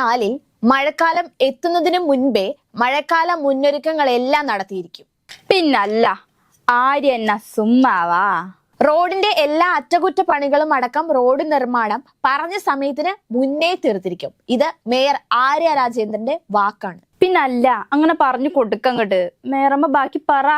നാലിൽ മഴക്കാലം എത്തുന്നതിന് മുൻപേ മഴക്കാല മുന്നൊരുക്കങ്ങളെല്ലാം നടത്തിയിരിക്കും. പിന്നല്ല ആര്യ എന്നാ സുമ്മാവാ. റോഡിന്റെ എല്ലാ അറ്റകുറ്റപ്പണികളും അടക്കം റോഡ് നിർമ്മാണം പറഞ്ഞ സമയത്തിന് മുന്നേ തീർത്തിരിക്കും. ഇത് മേയർ ആര്യ രാജേന്ദ്രന്റെ വാക്കാണ്. പിന്നല്ല അങ്ങനെ പറഞ്ഞു കൊടുക്കങ്ങട്ട് മേറമ്മ ബാക്കി പറ.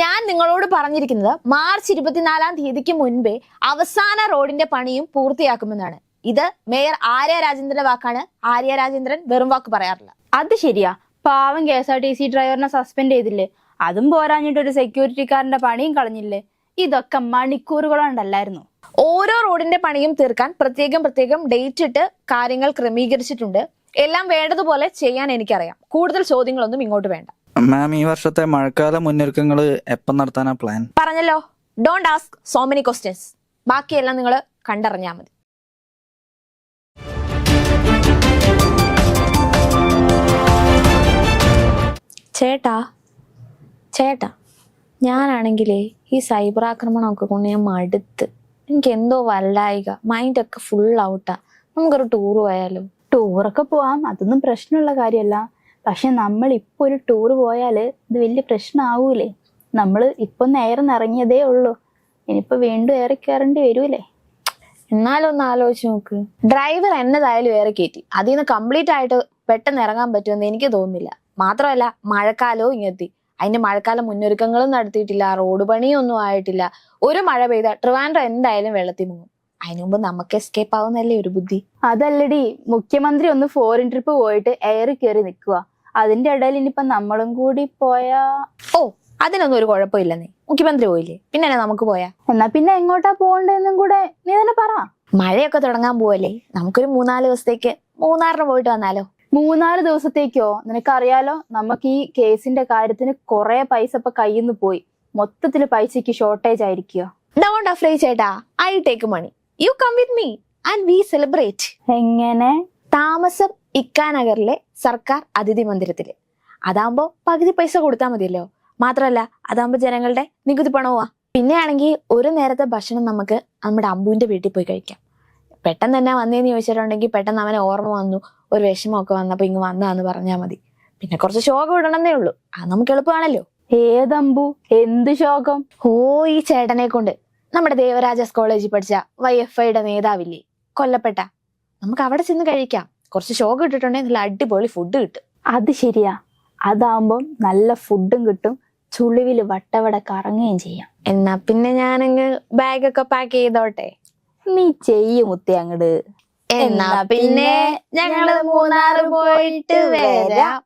ഞാൻ നിങ്ങളോട് പറഞ്ഞിരിക്കുന്നത് മാർച്ച് ഇരുപത്തിനാലാം തീയതിക്ക് മുൻപേ അവസാന റോഡിന്റെ പണിയും പൂർത്തിയാക്കുമെന്നാണ്. ഇത് മേയർ ആര്യ രാജേന്ദ്രന്റെ വാക്കാണ്. ആര്യ രാജേന്ദ്രൻ വെറും വാക്ക് പറയാറില്ല. അത് ശരിയാ. പാവം K S R T C ഡ്രൈവറിനെ സസ്പെൻഡ് ചെയ്തില്ലേ? അതും പോരാഞ്ഞിട്ട് ഒരു സെക്യൂരിറ്റിക്കാരന്റെ പണിയും കളഞ്ഞില്ലേ? ഇതൊക്കെ മണിക്കൂറുകളുണ്ടല്ലായിരുന്നു. ഓരോ റോഡിന്റെ പണിയും തീർക്കാൻ പ്രത്യേകം പ്രത്യേകം ഡേറ്റ് ഇട്ട് കാര്യങ്ങൾ ക്രമീകരിച്ചിട്ടുണ്ട്. എല്ലാം വേണ്ടതുപോലെ ചെയ്യാൻ എനിക്കറിയാം. കൂടുതൽ ചോദ്യങ്ങളൊന്നും ഇങ്ങോട്ട് വേണ്ട. മാം ഈ വർഷത്തെ മഴക്കാല മുന്നൊരുക്കങ്ങൾ എപ്പം നടത്താനാ പ്ലാൻ പറഞ്ഞല്ലോ. Don't ask so many questions ബാക്കിയെല്ലാം നിങ്ങൾ കണ്ടറിഞ്ഞാൽ മതി. ചേട്ടാ ചേട്ടാ ഞാനാണെങ്കിലേ ഈ സൈബർ ആക്രമണമൊക്കെ കൊണ്ട് ഞാൻ മടുത്ത്. എനിക്ക് എന്തോ വല്ലായിക. മൈൻഡൊക്കെ ഫുൾ ഔട്ടാ നമുക്കൊരു ടൂർ പോയാലോ? ടൂറൊക്കെ പോവാം. അതൊന്നും പ്രശ്നമുള്ള കാര്യമല്ല. പക്ഷെ നമ്മൾ ഇപ്പൊ ഒരു ടൂർ പോയാൽ ഇത് വലിയ പ്രശ്നമാവൂലേ നമ്മൾ ഇപ്പൊ നേരെ ഇറങ്ങിയതേ ഉള്ളൂ. ഇനിയിപ്പോ വീണ്ടും ഏറെ കയറേണ്ടി വരൂലേ? എന്നാലും ഒന്ന് ആലോചിച്ച് നോക്ക്. ഡ്രൈവർ എന്നതായാലും ഏറെ കയറ്റി അതിൽ നിന്ന് കംപ്ലീറ്റ് ആയിട്ട് പെട്ടെന്ന് ഇറങ്ങാൻ പറ്റുമെന്ന് എനിക്ക് തോന്നുന്നില്ല. മാത്രമല്ല മഴക്കാലവും ഇങ്ങെത്തി. അതിന്റെ മഴക്കാല മുന്നൊരുക്കങ്ങളും നടത്തിയിട്ടില്ല റോഡ് പണിയും ഒന്നും ആയിട്ടില്ല. ഒരു മഴ പെയ്ത ട്രിവാൻഡ്രം എന്തായാലും വെള്ളത്തിൽ മുങ്ങും. അതിനു മുമ്പ് നമുക്ക് എസ്കേപ്പ് ആവുന്നല്ലേ ഒരു ബുദ്ധി? അതല്ലടി മുഖ്യമന്ത്രി ഒന്ന് ഫോറിൻ ട്രിപ്പ് പോയിട്ട് എയർ കയറി നിൽക്കുക അതിന്റെ ഇടയിൽ ഇനിയിപ്പൊ നമ്മളും കൂടി പോയാ ഓ അതിനൊന്നും ഒരു കുഴപ്പമില്ലെന്നേ മുഖ്യമന്ത്രി പോയില്ലേ? പിന്നെ നമുക്ക് പോയാ? എന്നാ പിന്നെ എങ്ങോട്ടാ പോകണ്ടെന്നും കൂടെ നീ തന്നെ പറ. മഴയൊക്കെ തുടങ്ങാൻ പോവല്ലേ? നമുക്കൊരു മൂന്നാൽ ദിവസത്തേക്ക് മൂന്നാറിന് പോയിട്ട് വന്നാലോ? മൂന്നാൽ ദിവസത്തേക്കോ? നിനക്കറിയാലോ നമുക്ക് ഈ കേസിന്റെ കാര്യത്തിന് കുറെ പൈസ ഇപ്പൊ കയ്യിൽ നിന്ന് പോയി. മൊത്തത്തിൽ പൈസക്ക് ഷോർട്ടേജ് ആയിരിക്കോ ഡോണ്ട് അഫ്രൈ ചേട്ടാ I take money you come with me and we celebrate എങ്ങനെ? താമസം ഇക്കാനഗറിലെ സർക്കാർ അതിഥി മന്ദിരത്തിൽ. അതാകുമ്പോ പകുതി പൈസ കൊടുത്താൽ മതിയല്ലോ. മാത്രമല്ല അതാകുമ്പോ ജനങ്ങളുടെ നികുതി പണവുമാ. പിന്നെയാണെങ്കിൽ ഒരു നേരത്തെ ഭക്ഷണം നമുക്ക് നമ്മുടെ അമ്പുവിന്റെ വീട്ടിൽ പോയി കഴിക്കാം. പെട്ടെന്ന് തന്നെ വന്നേന്ന് ചോദിച്ചിട്ടുണ്ടെങ്കിൽ പെട്ടെന്ന് അവനെ ഓർമ്മ വന്നു ഒരു വിഷമമൊക്കെ വന്നപ്പോൾ ഇങ്ങ് വന്നതാന്ന് പറഞ്ഞാൽ മതി. പിന്നെ കുറച്ച് ശോകം ഇടണമെന്നേ ഉള്ളൂ. അത് നമുക്ക് എളുപ്പമാണല്ലോ. ഏതമ്പു? എന്ത് ശോകം? ഓ ഈ ചേട്ടനെ കൊണ്ട് നമ്മുടെ ദേവരാജസ് കോളേജിൽ പഠിച്ച വൈ എഫ് ഐയുടെ നേതാവില്ലേ? കൊല്ലപ്പെട്ട. നമുക്ക് അവിടെ ചെന്ന് കഴിക്കാം. കുറച്ച് ശോകം ഇട്ടിട്ടുണ്ടെങ്കിൽ നല്ല അടിപൊളി ഫുഡ് കിട്ടും. അത് ശരിയാ. അതാവുമ്പം നല്ല ഫുഡും കിട്ടും. ചുളിവിൽ വട്ടവട കറങ്ങുകയും ചെയ്യാം. എന്നാ പിന്നെ ഞാനങ്ങ് ബാഗൊക്കെ പാക്ക് ചെയ്തോട്ടെ. നീ ചെയ്യും മുത്തി അങ്ങട്. എന്നാ പിന്നെ ഞങ്ങൾ മൂന്നാറ് പോയിട്ട് വരാം.